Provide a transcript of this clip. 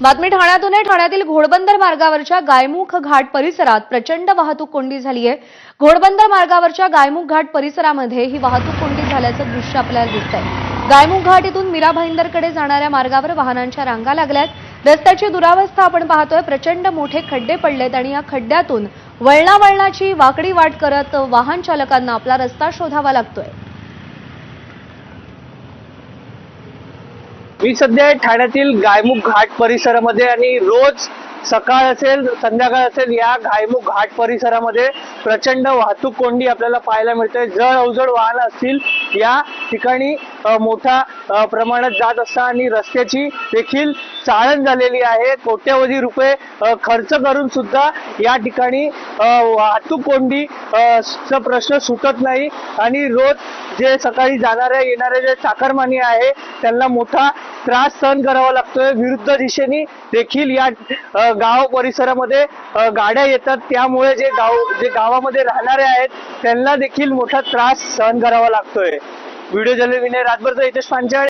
बातमी ठाण्यातून आहे. ठाण्यातील घोडबंदर मार्गावरच्या गायमुख घाट परिसरात प्रचंड वाहतूक कोंडी झाली आहे. घोडबंदर मार्गावरच्या गायमुख घाट परिसरामध्ये ही वाहतूक कोंडी झाल्याचं दृश्य आपल्याला दिसत आहे गायमुख घाट इथून मीरा भाईंदरकडे जाणाऱ्या मार्गावर वाहनांच्या रांगा लागल्यात. रस्त्याची दुरावस्था आपण पाहतोय. प्रचंड मोठे खड्डे पडलेत आणि या खड्ड्यातून वळणावळणाची वाकडी वाट करत वाहन चालकांना आपला रस्ता शोधावा लागतोय. मी सध्या ठाण्यातील गायमुख घाट परिसरामध्ये आणि रोज सकाळ असेल संध्याकाळ असेल या गायमुख घाट परिसरामध्ये प्रचंड वाहतूक कोंडी आपल्याला पाहायला मिळते. जड अवजड वाहन असतील या ठिकाणी मोठ्या प्रमाणात जात असतात आणि रस्त्याची देखील चाळण झालेली आहे. कोट्यवधी रुपये खर्च करून सुद्धा या ठिकाणी वाहतूक कोंडी चा प्रश्न सुटत नाही. आणि रोज जे सकाळी जाणाऱ्या येणाऱ्या जे चाकरमानी आहे त्यांना मोठा त्रास सहन करावा लागतोय. विरुद्ध दिशेने देखील या गाव परिसरामध्ये गाड्या येतात. त्यामुळे जे गाव जे गावामध्ये राहणारे आहेत त्यांना देखील मोठा त्रास सहन करावा लागतोय. व्हिडिओ जर्नल विनय राजभरचा पांचाळ